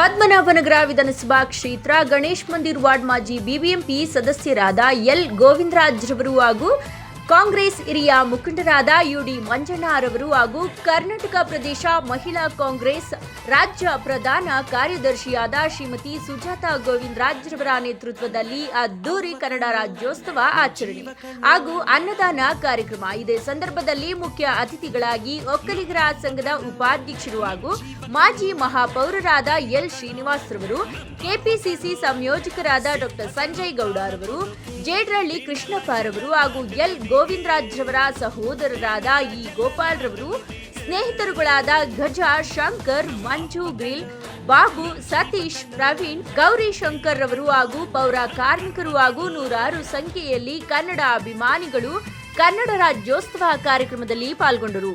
ಪದ್ಮನಾಭನಗರ ವಿಧಾನಸಭಾ ಕ್ಷೇತ್ರ ಗಣೇಶ್ ಮಂದಿರ್ ವಾರ್ಡ್ ಮಾಜಿ ಬಿಬಿಎಂಪಿ ಸದಸ್ಯರಾದ ಎಲ್. ಗೋವಿಂದರಾಜ್ರವರು ಹಾಗೂ ಕಾಂಗ್ರೆಸ್ ಹಿರಿಯ ಮುಖಂಡರಾದ ಯುಡಿ ಮಂಜಣ್ಣರವರು ಹಾಗೂ ಕರ್ನಾಟಕ ಪ್ರದೇಶ ಮಹಿಳಾ ಕಾಂಗ್ರೆಸ್ ರಾಜ್ಯ ಪ್ರಧಾನ ಕಾರ್ಯದರ್ಶಿಯಾದ ಶ್ರೀಮತಿ ಸುಜಾತ ಗೋವಿಂದರಾಜ್ರವರ ನೇತೃತ್ವದಲ್ಲಿ ಅದ್ದೂರಿ ಕನ್ನಡ ರಾಜ್ಯೋತ್ಸವ ಆಚರಣೆ ಹಾಗೂ ಅನ್ನದಾನ ಕಾರ್ಯಕ್ರಮ. ಇದೇ ಸಂದರ್ಭದಲ್ಲಿ ಮುಖ್ಯ ಅತಿಥಿಗಳಾಗಿ ಒಕ್ಕಲಿಗರ ಸಂಘದ ಉಪಾಧ್ಯಕ್ಷರು ಹಾಗೂ ಮಾಜಿ ಮಹಾಪೌರರಾದ ಎಲ್ ಶ್ರೀನಿವಾಸ್ ರವರು, ಕೆಪಿಸಿಸಿ ಸಂಯೋಜಕರಾದ ಡಾಕ್ಟರ್ ಸಂಜಯ್ ಗೌಡ ರವರು ಜೇಡ್ರಳ್ಳಿ ಕೃಷ್ಣಪ್ಪ ರವರು ಹಾಗೂ ಎಲ್ ಗೋವಿಂದರಾಜ್ ರವರ ಸಹೋದರರಾದ ಈ ಗೋಪಾಲ್ ರವರು ಸ್ನೇಹಿತರುಗಳಾದ ಗಜ, ಶಂಕರ್, ಮಂಜು ಗ್ರಿಲ್ ಬಾಬು, ಸತೀಶ್, ಪ್ರವೀಣ್, ಗೌರಿ ಶಂಕರ್ ರವರು ಹಾಗೂ ಪೌರ ಕಾರ್ಮಿಕರು ಹಾಗೂ ನೂರಾರು ಸಂಖ್ಯೆಯಲ್ಲಿ ಕನ್ನಡ ಅಭಿಮಾನಿಗಳು ಕನ್ನಡ ರಾಜ್ಯೋತ್ಸವ ಕಾರ್ಯಕ್ರಮದಲ್ಲಿ ಪಾಲ್ಗೊಂಡರು.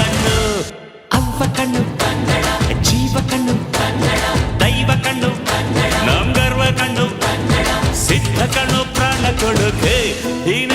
ಕೊಡುಗೆ ಈ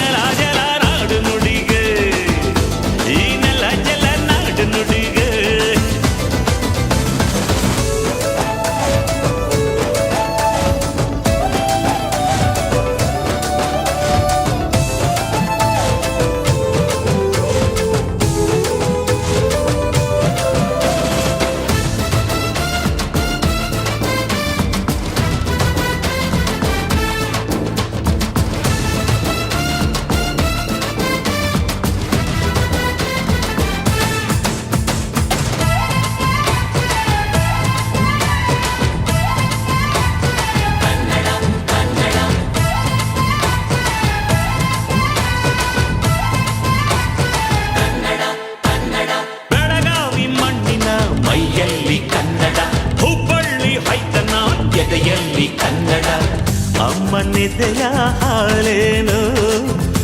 ಅಮ್ಮನೆದೆಯ ಹಾಲೇನು?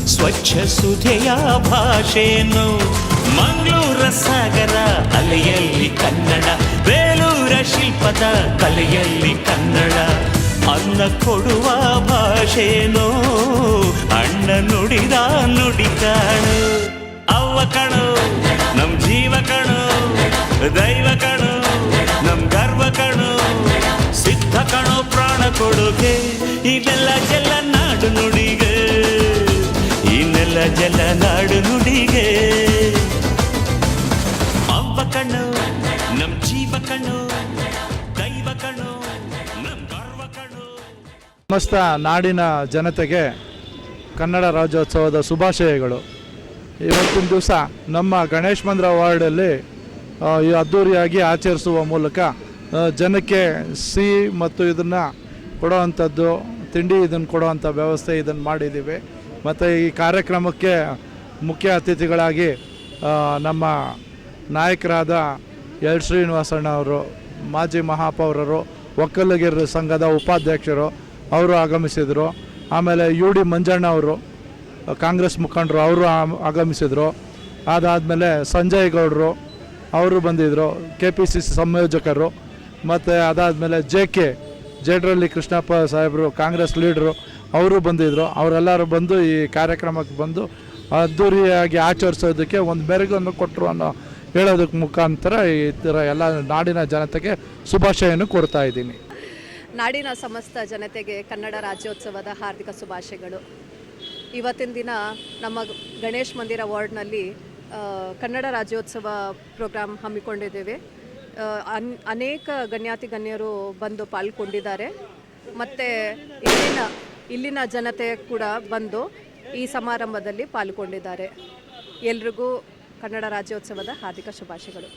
ಸ್ವಚ್ಛ ಸುಧೆಯ ಭಾಷೆನು ಮಂಗಳೂರ ಸಾಗರ ಅಲೆಯಲ್ಲಿ ಕನ್ನಡ, ಬೇಲೂರ ಶಿಲ್ಪದ ಕಲೆಯಲ್ಲಿ ಕನ್ನಡ. ಅನ್ನ ಕೊಡುವ ಭಾಷೆನೋ ಅಣ್ಣ ನುಡಿದ ನುಡಿ ಕಾಣು. ಅವ್ವ ಕಣು, ನಮ್ ಜೀವ ಕಣು, ದೈವ ಕಣು, ನಮ್ ಸಿದ್ಧ ಕಣು ಪ್ರಾಣ ಕೊಡುಗೆ ಇದೆಲ್ಲ ಜಲ ನಾಡು ನುಡಿಗೆ ಇನ್ನೆಲ್ಲ ಜಲ ನಾಡು ನುಡಿಗೆ. ಅವ್ವ ಕಣ್ಣು ನಮ್ ಜೀವ ಕಣ್ಣು ದೈವ ಕಣು, ನಮ್ ಗರ್ವ ಕಣು. ಸಮಸ್ತ ನಾಡಿನ ಜನತೆಗೆ ಕನ್ನಡ ರಾಜ್ಯೋತ್ಸವದ ಶುಭಾಶಯಗಳು. ಇವತ್ತಿನ ದಿವಸ ನಮ್ಮ ಗಣೇಶ್ ಮಂದಿರ ವಾರ್ಡಲ್ಲಿ ಅದ್ದೂರಿಯಾಗಿ ಆಚರಿಸುವ ಮೂಲಕ ಜನಕ್ಕೆ ಸಿಹಿ ಮತ್ತು ಇದನ್ನು ಕೊಡುವಂಥದ್ದು, ತಿಂಡಿ ಇದನ್ನು ಕೊಡುವಂಥ ವ್ಯವಸ್ಥೆ ಇದನ್ನು ಮಾಡಿದ್ದೀವಿ. ಮತ್ತು ಈ ಕಾರ್ಯಕ್ರಮಕ್ಕೆ ಮುಖ್ಯ ಅತಿಥಿಗಳಾಗಿ ನಮ್ಮ ನಾಯಕರಾದ ಎಲ್ ಶ್ರೀನಿವಾಸಣ್ಣ ಅವರು, ಮಾಜಿ ಮಹಾಪೌರರು ಒಕ್ಕಲಗಿರ ಸಂಘದ ಉಪಾಧ್ಯಕ್ಷರು ಅವರು ಆಗಮಿಸಿದರು. ಆಮೇಲೆ ಯು ಡಿ ಮಂಜಣ್ಣ ಅವರು, ಕಾಂಗ್ರೆಸ್ ಮುಖಂಡರು ಅವರು ಆಗಮಿಸಿದರು. ಅದಾದಮೇಲೆ ಸಂಜಯ್ ಗೌಡರು ಅವರು ಬಂದಿದ್ದರು ಕೆ ಪಿ ಸಿ ಸಿ ಸಂಯೋಜಕರು. ಮತ್ತು ಅದಾದಮೇಲೆ ಜೆ ಕೆ ಜೇಡ್ರಳ್ಳಿ ಕೃಷ್ಣಪ್ಪ ಸಾಹೇಬರು, ಕಾಂಗ್ರೆಸ್ ಲೀಡ್ರು, ಅವರು ಬಂದಿದ್ದರು ಅವರೆಲ್ಲರೂ ಬಂದು ಈ ಕಾರ್ಯಕ್ರಮಕ್ಕೆ ಬಂದು ಅದ್ಧೂರಿಯಾಗಿ ಆಚರಿಸೋದಕ್ಕೆ ಒಂದು ಮೆರುಗನ್ನು ಕೊಟ್ಟರು ಅನ್ನೋ ಹೇಳೋದಕ್ಕೆ ಮುಖಾಂತರ ಈ ಥರ ಎಲ್ಲ ನಾಡಿನ ಜನತೆಗೆ ಶುಭಾಶಯನ್ನು ಕೊಡ್ತಾ ಇದ್ದೀನಿ. ನಾಡಿನ ಸಮಸ್ತ ಜನತೆಗೆ ಕನ್ನಡ ರಾಜ್ಯೋತ್ಸವದ ಹಾರ್ದಿಕ ಶುಭಾಶಯಗಳು. ಇವತ್ತಿನ ದಿನ ನಮ್ಮ ಗಣೇಶ್ ಮಂದಿರ ವಾರ್ಡ್ನಲ್ಲಿ ಕನ್ನಡ ರಾಜ್ಯೋತ್ಸವ ಪ್ರೋಗ್ರಾಮ್ ಹಮ್ಮಿಕೊಂಡಿದ್ದೇವೆ. ಅನ್, ಅನೇಕ ಗಣ್ಯಾತಿ ಗಣ್ಯರು ಬಂದು ಪಾಲ್ಗೊಂಡಿದ್ದಾರೆ. ಮತ್ತು ಇಲ್ಲಿನ ಇಲ್ಲಿನ ಜನತೆ ಕೂಡ ಬಂದು ಈ ಸಮಾರಂಭದಲ್ಲಿ ಪಾಲ್ಗೊಂಡಿದ್ದಾರೆ. ಎಲ್ರಿಗೂ ಕನ್ನಡ ರಾಜ್ಯೋತ್ಸವದ ಹಾರ್ದಿಕ ಶುಭಾಶಯಗಳು.